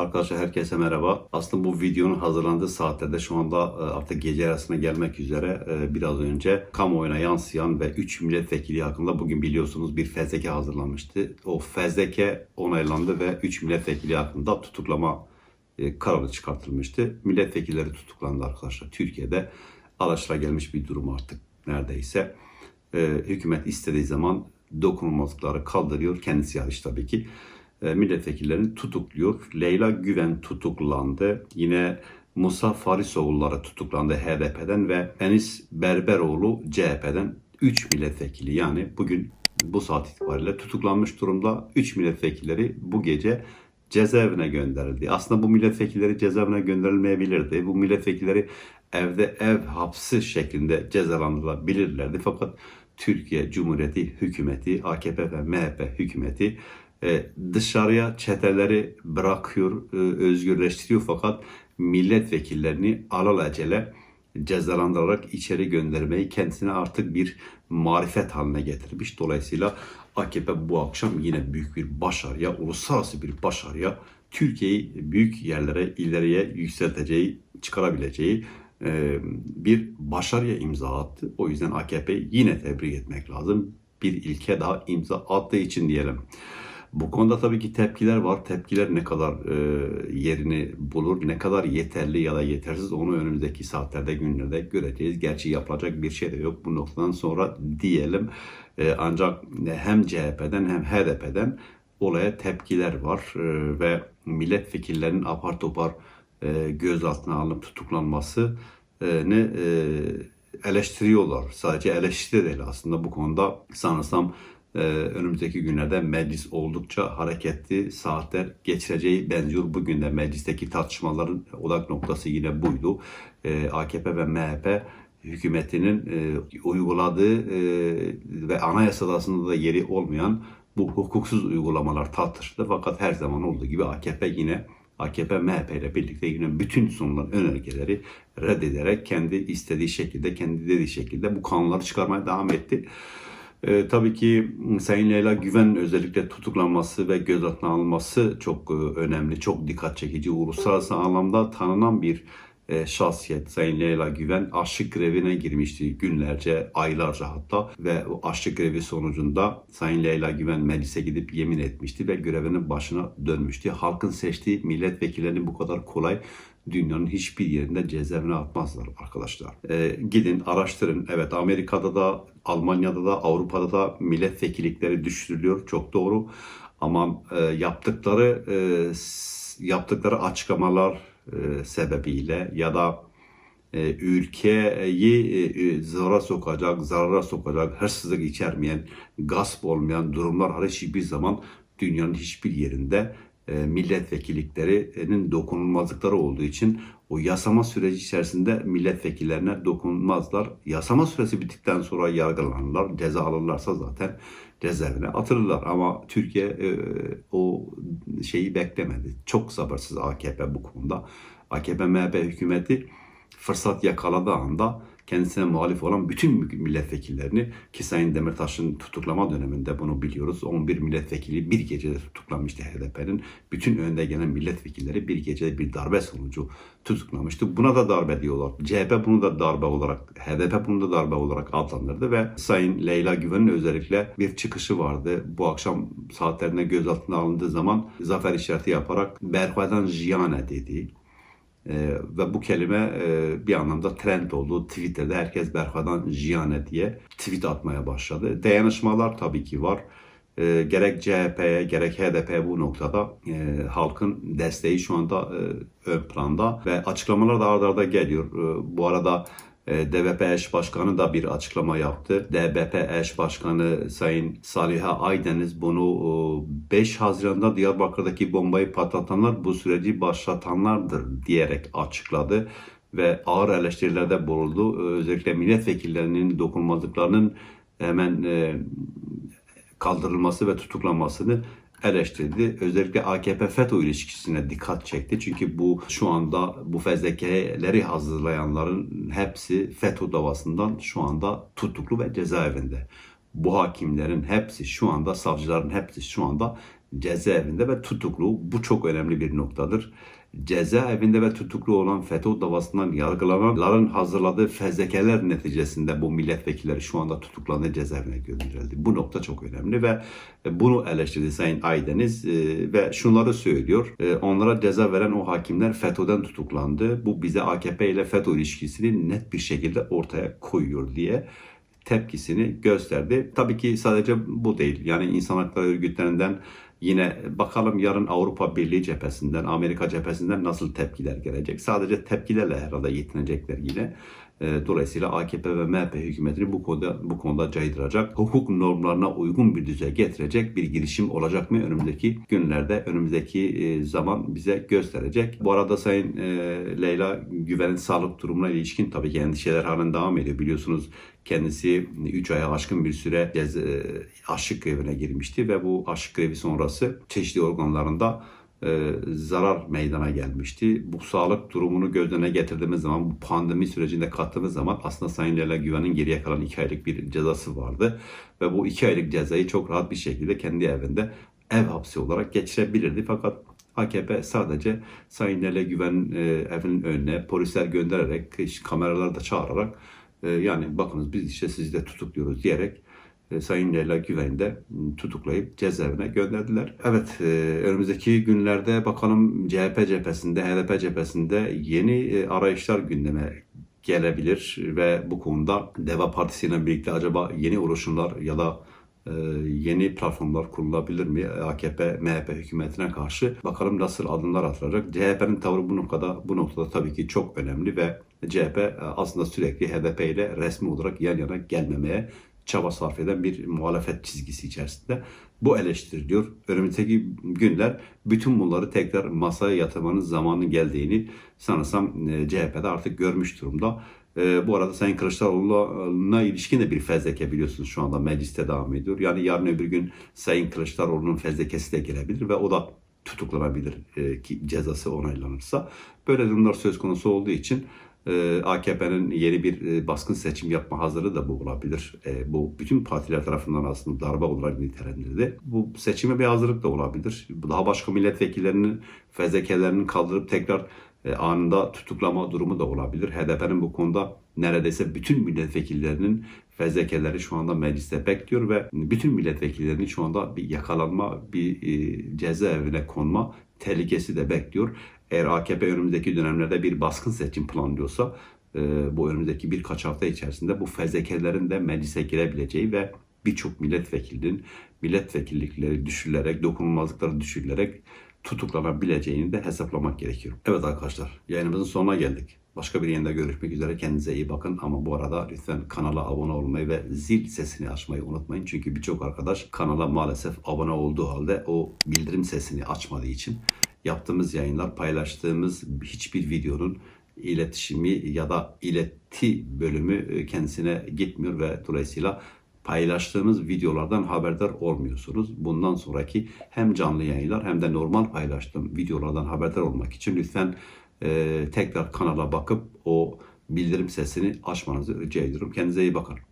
Arkadaşlar herkese merhaba. Aslında bu videonun hazırlandığı saatlerde şu anda e, artık gece arasına gelmek üzere e, biraz önce kamuoyuna yansıyan ve 3 milletvekili hakkında bugün biliyorsunuz bir fezleke hazırlanmıştı. O fezleke onaylandı ve 3 milletvekili hakkında tutuklama e, kararı çıkartılmıştı. Milletvekilleri tutuklandı arkadaşlar. Türkiye'de alışılagelmiş bir durum artık neredeyse. Hükümet istediği zaman dokunulmazlıkları kaldırıyor. Kendisi hariç tabii ki milletvekillerini tutukluyor. Leyla Güven tutuklandı. Yine Musa Farisoğulları tutuklandı HDP'den ve Enis Berberoğlu CHP'den 3 milletvekili yani bugün bu saat itibariyle tutuklanmış durumda. 3 milletvekilleri bu gece cezaevine gönderildi. Aslında bu milletvekilleri cezaevine gönderilmeyebilirdi. Bu milletvekilleri evde ev hapsi şeklinde cezalandırılabilirlerdi. Fakat Türkiye Cumhuriyeti hükümeti, AKP ve MHP hükümeti e, dışarıya çeteleri bırakıyor, e, özgürleştiriyor fakat milletvekillerini alelacele cezalandırarak içeri göndermeyi kendisine artık bir marifet haline getirmiş. Dolayısıyla AKP bu akşam yine büyük bir başarıya, uluslararası bir başarıya Türkiye'yi büyük yerlere, ileriye yükselteceği, çıkarabileceği e, bir başarıya imza attı. O yüzden AKP'yi yine tebrik etmek lazım. Bir ilke daha imza attığı için diyelim. Bu konuda tabii ki tepkiler var. Tepkiler ne kadar e, yerini bulur, ne kadar yeterli ya da yetersiz onu önümüzdeki saatlerde, günlerde göreceğiz. Gerçi yapılacak bir şey de yok bu noktadan sonra diyelim. E, ancak hem CHP'den hem HDP'den olaya tepkiler var e, ve milletvekillerinin apar topar e, gözaltına alınıp tutuklanması e, ne e, eleştiriyorlar. Sadece eleştiri değil aslında bu konuda sanırsam e, önümüzdeki günlerde meclis oldukça hareketli saatler geçireceği benziyor. Bugün de meclisteki tartışmaların odak noktası yine buydu. E, AKP ve MHP hükümetinin e, uyguladığı e, ve anayasasında da yeri olmayan bu hukuksuz uygulamalar tartışıldı. Fakat her zaman olduğu gibi AKP yine AKP MHP ile birlikte yine bütün sunulan önergeleri reddederek kendi istediği şekilde, kendi dediği şekilde bu kanunları çıkarmaya devam etti. Ee, tabii ki Sayın Leyla Güven'in özellikle tutuklanması ve gözaltına alınması çok e, önemli, çok dikkat çekici. Uluslararası anlamda tanınan bir e, şahsiyet Sayın Leyla Güven açlık grevine girmişti günlerce, aylarca hatta ve o açlık grevi sonucunda Sayın Leyla Güven meclise gidip yemin etmişti ve görevinin başına dönmüştü. Halkın seçtiği milletvekillerini bu kadar kolay dünyanın hiçbir yerinde cezaevine atmazlar arkadaşlar. E, gidin araştırın. Evet Amerika'da da Almanya'da da Avrupa'da da milletvekillikleri düşürülüyor. Çok doğru. Ama e, yaptıkları e, yaptıkları açıklamalar e, sebebiyle ya da e, ülkeyi e, e, sokacak, zarara sokacak, hırsızlık içermeyen, gasp olmayan durumlar hariç hiçbir zaman dünyanın hiçbir yerinde milletvekilliklerinin dokunulmazlıkları olduğu için o yasama süreci içerisinde milletvekillerine dokunmazlar. Yasama süresi bittikten sonra yargılanırlar. Ceza alırlarsa zaten cezaevine atılırlar. Ama Türkiye e, o şeyi beklemedi. Çok sabırsız AKP bu konuda. AKP MHP hükümeti fırsat yakaladığı anda kendisine muhalif olan bütün milletvekillerini ki Sayın Demirtaş'ın tutuklama döneminde bunu biliyoruz. 11 milletvekili bir gecede tutuklamıştı HDP'nin. Bütün önde gelen milletvekilleri bir gecede bir darbe sonucu tutuklamıştı. Buna da darbe diyorlar. CHP bunu da darbe olarak, HDP bunu da darbe olarak adlandırdı ve Sayın Leyla Güven'in özellikle bir çıkışı vardı. Bu akşam saatlerinde gözaltına alındığı zaman zafer işareti yaparak Berkay'dan Jiyane dedi. Ee, ve bu kelime e, bir anlamda trend oldu. Twitter'de herkes Berkay'dan Jiyane diye tweet atmaya başladı. Dayanışmalar tabii ki var. E, gerek CHP'ye gerek HDP bu noktada e, halkın desteği şu anda e, ön planda ve açıklamalar da arda arda geliyor. E, bu arada DBP eş başkanı da bir açıklama yaptı. DBP eş başkanı Sayın Saliha Aydeniz bunu 5 Haziran'da Diyarbakır'daki bombayı patlatanlar bu süreci başlatanlardır diyerek açıkladı ve ağır eleştirilerde bulundu. E, özellikle milletvekillerinin dokunmadıklarının hemen e, kaldırılması ve tutuklanmasını eleştirdi. Özellikle AKP-FETÖ ilişkisine dikkat çekti. Çünkü bu şu anda bu fezlekeleri hazırlayanların hepsi FETÖ davasından şu anda tutuklu ve cezaevinde. Bu hakimlerin hepsi şu anda, savcıların hepsi şu anda cezaevinde ve tutuklu. Bu çok önemli bir noktadır. Cezaevinde ve tutuklu olan FETÖ davasından yargılananların hazırladığı fezlekeler neticesinde bu milletvekilleri şu anda tutuklandı cezaevine gönderildi. Bu nokta çok önemli ve bunu eleştirdi Sayın Aydeniz e, ve şunları söylüyor. E, Onlara ceza veren o hakimler FETÖ'den tutuklandı. Bu bize AKP ile FETÖ ilişkisini net bir şekilde ortaya koyuyor diye tepkisini gösterdi. Tabii ki sadece bu değil. Yani insan hakları örgütlerinden yine bakalım yarın Avrupa Birliği cephesinden, Amerika cephesinden nasıl tepkiler gelecek. Sadece tepkilerle herhalde yetinecekler yine. E, Dolayısıyla AKP ve MHP hükümetini bu konuda bu konuda caydıracak, hukuk normlarına uygun bir düzey getirecek bir girişim olacak mı önümüzdeki günlerde, önümüzdeki e, zaman bize gösterecek. Bu arada Sayın e, Leyla Güven'in sağlık durumuna ilişkin tabii ki endişeler halen devam ediyor. Biliyorsunuz kendisi 3 aya aşkın bir süre e, aşık grevine girmişti ve bu aşık grevi sonrası çeşitli organlarında e, zarar meydana gelmişti. Bu sağlık durumunu göz önüne getirdiğimiz zaman, bu pandemi sürecinde kattığımız zaman aslında Sayın Leyla Güven'in geriye kalan 2 aylık bir cezası vardı. Ve bu 2 aylık cezayı çok rahat bir şekilde kendi evinde ev hapsi olarak geçirebilirdi. Fakat AKP sadece Sayın Leyla Güven e, evinin önüne polisler göndererek, işte kameraları da çağırarak e, yani bakınız biz işte sizi de tutukluyoruz diyerek Sayın Leyla Güven'i de m, tutuklayıp cezaevine gönderdiler. Evet e, önümüzdeki günlerde bakalım CHP cephesinde, HDP cephesinde yeni e, arayışlar gündeme gelebilir ve bu konuda Deva Partisi ile birlikte acaba yeni oluşumlar ya da e, yeni platformlar kurulabilir mi AKP MHP hükümetine karşı bakalım nasıl adımlar atılacak. CHP'nin tavrı bu noktada bu noktada tabii ki çok önemli ve CHP e, aslında sürekli HDP ile resmi olarak yan yana gelmemeye çaba sarf eden bir muhalefet çizgisi içerisinde. Bu eleştiriliyor. Önümüzdeki günler bütün bunları tekrar masaya yatırmanın zamanı geldiğini sanırsam e, CHP'de artık görmüş durumda. E, bu arada Sayın Kılıçdaroğlu'na ilişkin de bir fezleke biliyorsunuz şu anda mecliste devam ediyor. Yani yarın öbür gün Sayın Kılıçdaroğlu'nun fezlekesi de gelebilir ve o da tutuklanabilir e, ki cezası onaylanırsa. Böyle durumlar söz konusu olduğu için AKP'nin yeni bir e, baskın seçim yapma hazırlığı da bu olabilir. E, bu bütün partiler tarafından aslında darbe olarak nitelendirildi. Bu seçime bir hazırlık da olabilir. Daha başka milletvekillerinin fezlekelerinin kaldırıp tekrar e, anında tutuklama durumu da olabilir. HDP'nin bu konuda neredeyse bütün milletvekillerinin fezlekeleri şu anda mecliste bekliyor ve bütün milletvekillerinin şu anda bir yakalanma, bir e, cezaevine konma tehlikesi de bekliyor. Eğer AKP önümüzdeki dönemlerde bir baskın seçim planlıyorsa e, bu önümüzdeki birkaç hafta içerisinde bu fezlekelerin de meclise girebileceği ve birçok milletvekilinin milletvekillikleri düşürülerek, dokunulmazlıkları düşürülerek tutuklanabileceğini de hesaplamak gerekiyor. Evet arkadaşlar yayınımızın sonuna geldik. Başka bir yayında görüşmek üzere. Kendinize iyi bakın. Ama bu arada lütfen kanala abone olmayı ve zil sesini açmayı unutmayın. Çünkü birçok arkadaş kanala maalesef abone olduğu halde o bildirim sesini açmadığı için yaptığımız yayınlar, paylaştığımız hiçbir videonun iletişimi ya da ileti bölümü e, kendisine gitmiyor ve dolayısıyla paylaştığımız videolardan haberdar olmuyorsunuz. Bundan sonraki hem canlı yayınlar hem de normal paylaştığım videolardan haberdar olmak için lütfen e, tekrar kanala bakıp o bildirim sesini açmanızı rica ediyorum. Kendinize iyi bakın.